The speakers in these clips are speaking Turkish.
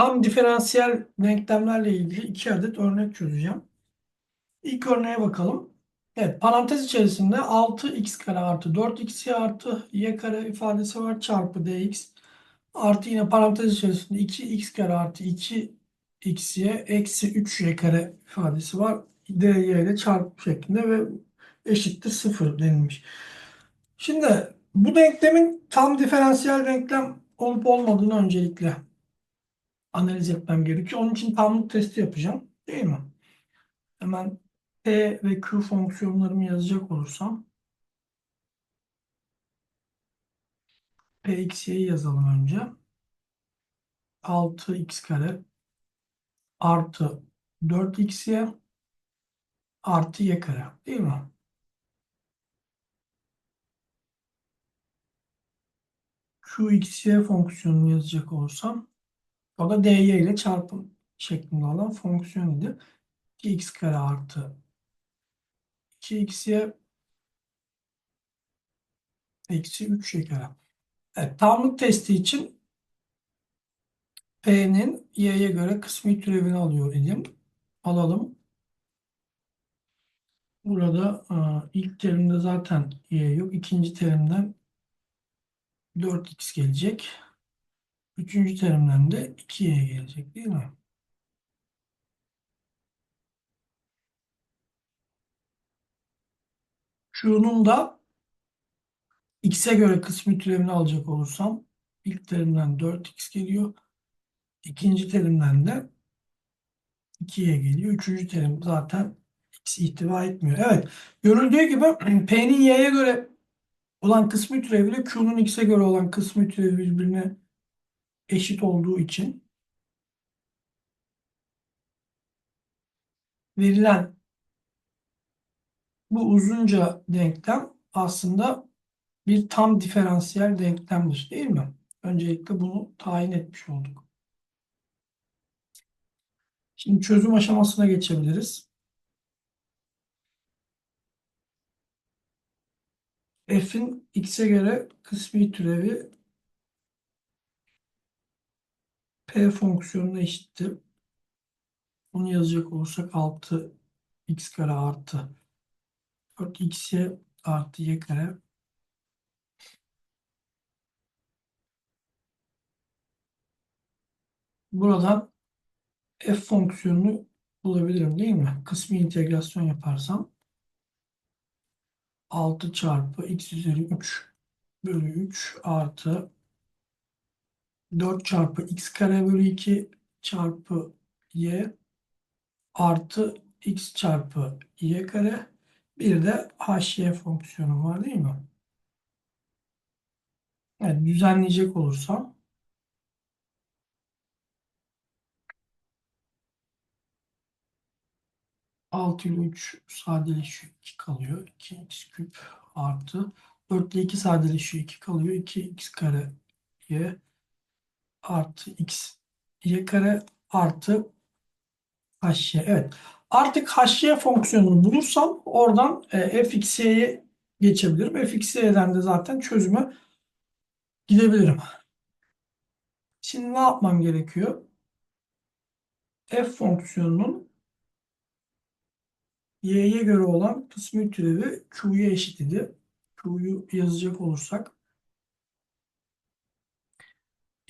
Tam diferansiyel denklemlerle ilgili iki adet örnek çözeceğim. İlk örneğe bakalım. Evet, parantez içerisinde 6x kare artı 4x artı y kare ifadesi var çarpı dx artı yine parantez içerisinde 2x kare artı 2xy eksi 3y kare ifadesi var. dy ile çarpı şeklinde ve eşittir 0 denilmiş. Şimdi bu denklemin tam diferansiyel denklem olup olmadığını öncelikle analiz etmem gerekiyor. Onun için tamlık testi yapacağım. Değil mi? Hemen P ve Q fonksiyonlarımı yazacak olursam Px'yi yazalım önce. 6x kare artı 4xy artı y kare. Değil mi? Qxy fonksiyonunu yazacak olursam o da dy ile çarpım şeklinde olan fonksiyon idi. 2x kare artı 2x'ye eksi 3 kare. Evet, tamlık testi için P'nin y'ye göre kısmi türevini alıyor idim. Alalım. Burada e, ilk terimde zaten y yok. İkinci terimden 4x gelecek. Üçüncü terimden de 2y gelecek değil mi? Şunun da x'e göre kısmi türevini alacak olursam ilk terimden 4x geliyor. İkinci terimden de 2'ye geliyor. Üçüncü terim zaten x ihtiva etmiyor. Evet. Görüldüğü gibi P'nin y'ye göre olan kısmi türeviyle Q'nun x'e göre olan kısmi türevi birbirine eşit olduğu için verilen bu uzunca denklem aslında bir tam diferansiyel denklemdir değil mi? Öncelikle bunu tayin etmiş olduk. Şimdi çözüm aşamasına geçebiliriz. F'in x'e göre kısmi türevi P fonksiyonuna eşittir. Bunu yazacak olursak 6x kare artı 4xy artı y kare Buradan f fonksiyonunu bulabilirim değil mi? Kısmi integrasyon yaparsam 6 çarpı x üzeri 3 bölü 3 artı 4 çarpı x kare bölü 2 çarpı y artı x çarpı y kare bir de hy fonksiyonu var değil mi? Evet, düzenleyecek olursam 6 ile 3 sadeleşiyor. 2 kalıyor. 2x küp artı 4 ile 2 sadeleşiyor. 2 kalıyor. 2x kare y artı x y kare artı hy. Evet. Artık hy fonksiyonunu bulursam oradan e, fxy'ye geçebilirim. fxy'den de zaten çözüme gidebilirim. Şimdi ne yapmam gerekiyor? f fonksiyonunun y'ye göre olan kısmi türevi q'ya eşit idi. Q'yu yazacak olursak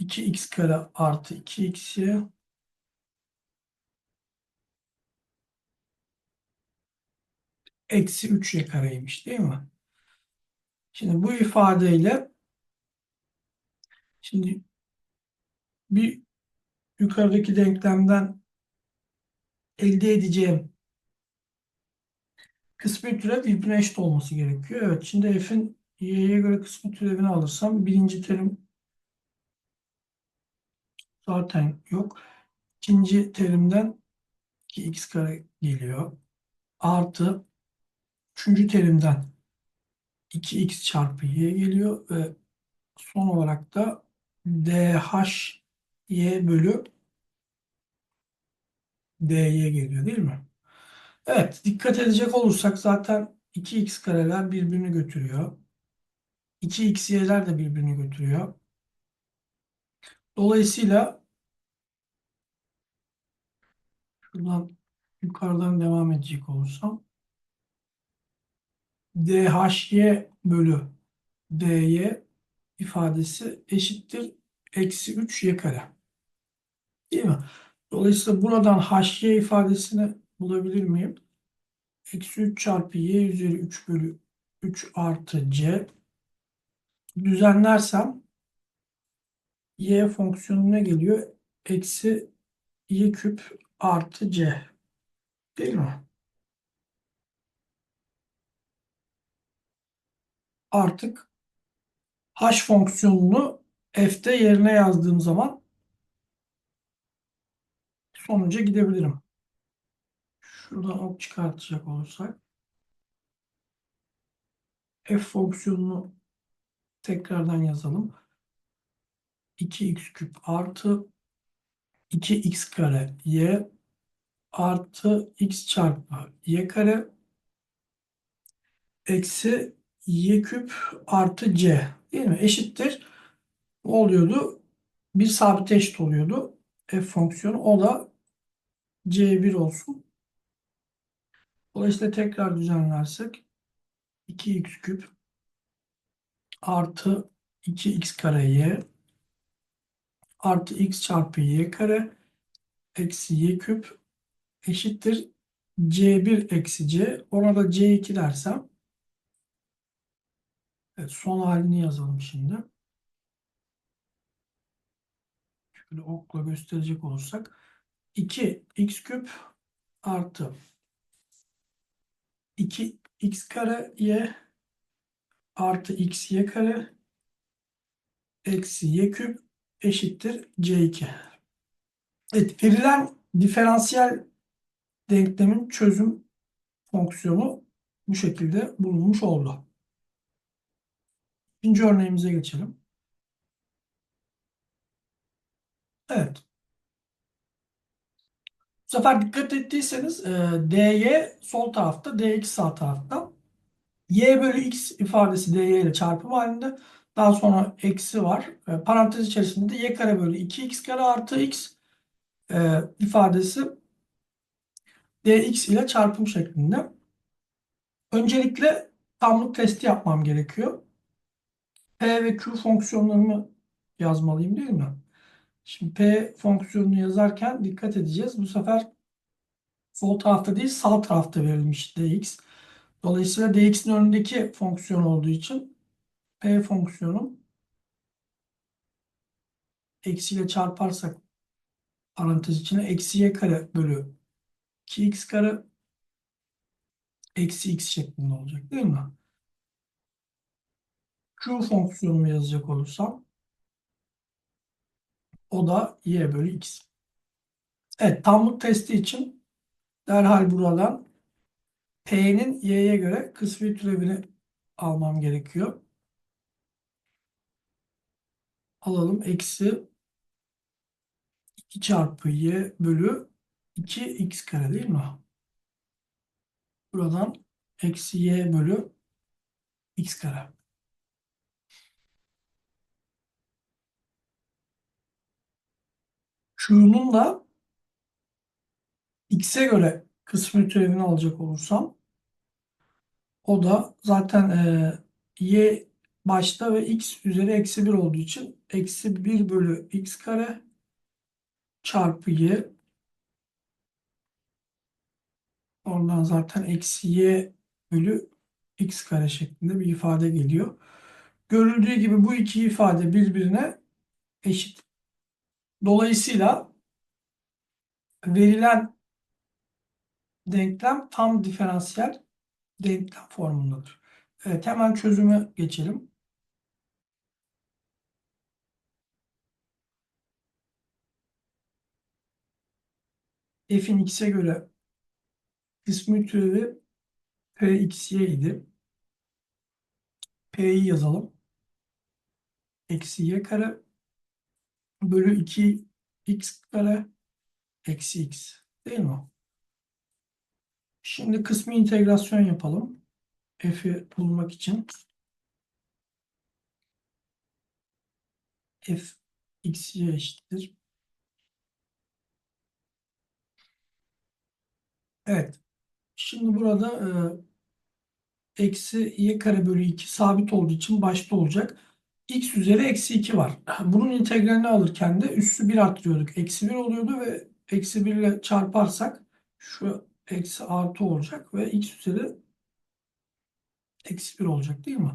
2x kare artı 2xy eksi 3y kareymiş değil mi? Şimdi bu ifadeyle şimdi bir yukarıdaki denklemden elde edeceğim kısmi türev birbirine eşit olması gerekiyor. Evet şimdi f'in y'ye göre kısmi türevini alırsam birinci terim zaten yok. İkinci terimden 2x kare geliyor. Artı üçüncü terimden 2x çarpı y geliyor ve son olarak da dh y bölü dy geliyor değil mi? Evet, dikkat edecek olursak zaten 2x kareler birbirini götürüyor. 2xy'ler de birbirini götürüyor. Dolayısıyla yukarıdan devam edecek olursam DHY bölü DY ifadesi eşittir eksi 3 y kare. Değil mi? Dolayısıyla buradan HY ifadesini bulabilir miyim? Eksi 3 çarpı y üzeri 3 bölü 3 artı c düzenlersem y fonksiyonu ne geliyor? Eksi y küp artı c. Değil mi? Artık h fonksiyonunu f'te yerine yazdığım zaman sonuca gidebilirim. Şuradan ok çıkartacak olursak f fonksiyonunu tekrardan yazalım. 2x küp artı 2x kare y artı x çarpı y kare eksi y küp artı c değil mi? Eşittir. Oluyordu? Bir sabit eşit oluyordu. F fonksiyonu o da c1 olsun. Dolayısıyla tekrar düzenlersek 2x küp artı 2x kare y artı x çarpı y kare eksi y küp eşittir c1 eksi c. Ona da c2 dersem evet, son halini yazalım şimdi. Şöyle okla gösterecek olursak 2x küp artı 2x kare y artı x y kare eksi y küp eşittir c2. Evet, verilen diferansiyel denklemin çözüm fonksiyonu bu şekilde bulunmuş oldu. İkinci örneğimize geçelim. Evet. Bu sefer dikkat ettiyseniz e, dy sol tarafta, dx sağ tarafta. y bölü x ifadesi dy ile çarpım halinde. Daha sonra eksi var. E, parantez içerisinde de y kare bölü 2x kare artı x e, ifadesi dx ile çarpım şeklinde. Öncelikle tamlık testi yapmam gerekiyor. P ve Q fonksiyonlarımı yazmalıyım değil mi? Şimdi P fonksiyonunu yazarken dikkat edeceğiz. Bu sefer sol tarafta değil sağ tarafta verilmiş dx. Dolayısıyla dx'in önündeki fonksiyon olduğu için P fonksiyonu eksiyle çarparsak parantez içine eksi y kare bölü 2x kare eksi x şeklinde olacak değil mi? Q fonksiyonumu yazacak olursam o da y bölü x. Evet tamlık testi için derhal buradan p'nin y'ye göre kısmi türevini almam gerekiyor. Alalım eksi 2 çarpı y bölü 2x kare değil mi? Buradan eksi y bölü x kare. Şunun da x'e göre kısmi türevini alacak olursam o da zaten e, y başta ve x üzeri eksi 1 olduğu için eksi 1 bölü x kare çarpı y oradan zaten eksi y bölü x kare şeklinde bir ifade geliyor. Görüldüğü gibi bu iki ifade birbirine eşit. Dolayısıyla verilen denklem tam diferansiyel denklem formundadır. Evet hemen çözüme geçelim. F'in x'e göre kısmi türevi pxy idi. p'yi yazalım. Eksi y kare bölü 2 x kare eksi x değil mi? Şimdi kısmi integrasyon yapalım. F'i bulmak için. F x'ye eşittir. Evet. Şimdi burada e, eksi y kare bölü 2 sabit olduğu için başta olacak. x üzeri eksi 2 var. Bunun integralini alırken de üssü 1 arttırıyorduk. Eksi 1 oluyordu ve eksi 1 ile çarparsak şu eksi artı olacak ve x üzeri eksi 1 olacak değil mi?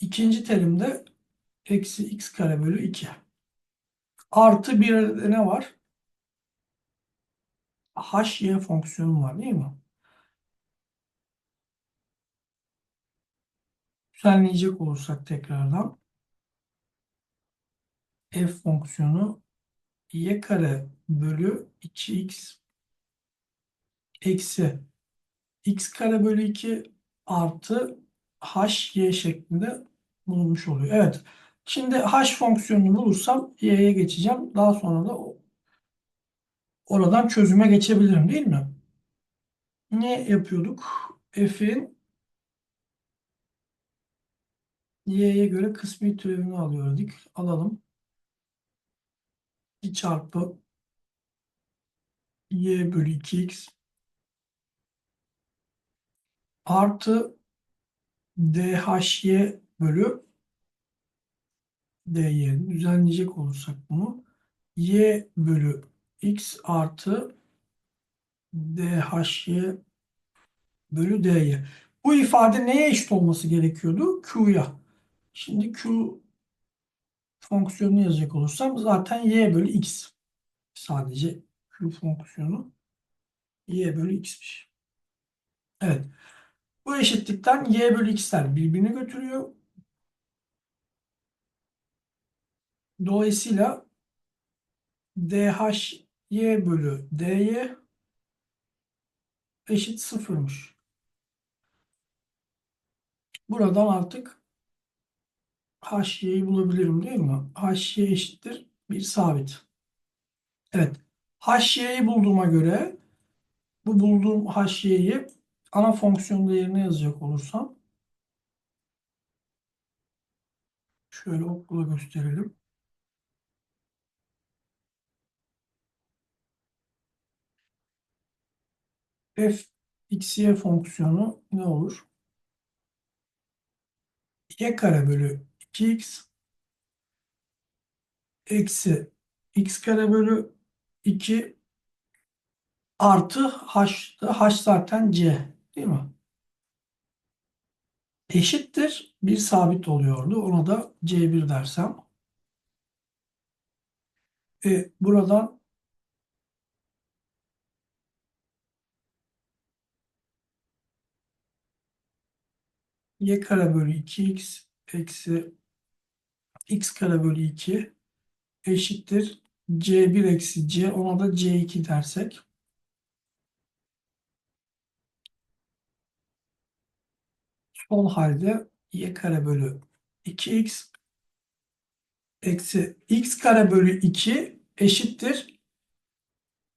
İkinci terimde eksi x kare bölü 2. Artı 1'de ne var? Hy fonksiyonu var değil mi? Düzenleyecek olursak tekrardan f fonksiyonu y kare bölü 2x eksi x kare bölü 2 artı hy şeklinde bulunmuş oluyor. Evet. Şimdi h fonksiyonunu bulursam y'ye geçeceğim. Daha sonra da oradan çözüme geçebilirim değil mi? Ne yapıyorduk? F'in y'ye göre kısmi türevini alıyorduk. Alalım. 2 çarpı y bölü 2x artı dhy bölü dy düzenleyecek olursak bunu y bölü x artı dhy bölü dy. Bu ifade neye eşit olması gerekiyordu? Q'ya. Şimdi Q fonksiyonunu yazacak olursam zaten y bölü x. Sadece Q fonksiyonu y bölü x'miş. Evet. Bu eşitlikten y bölü x'ler birbirini götürüyor. Dolayısıyla dhy bölü dy eşit sıfırmış. Buradan artık hy'yi bulabilirim değil mi? hy eşittir bir sabit. Evet. hy'yi bulduğuma göre bu bulduğum hy'yi ana fonksiyon değerine yazacak olursam şöyle okula gösterelim. F xy fonksiyonu ne olur? y kare bölü 2x eksi x kare bölü 2 artı h, h zaten c değil mi? Eşittir bir sabit oluyordu. Ona da c1 dersem. E, buradan y kare bölü 2x eksi x kare bölü 2 eşittir c1 eksi c ona da c2 dersek sol halde y kare bölü 2x eksi x kare bölü 2 eşittir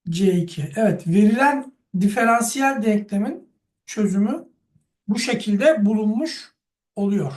c2. Evet verilen diferansiyel denklemin çözümü bu şekilde bulunmuş oluyor.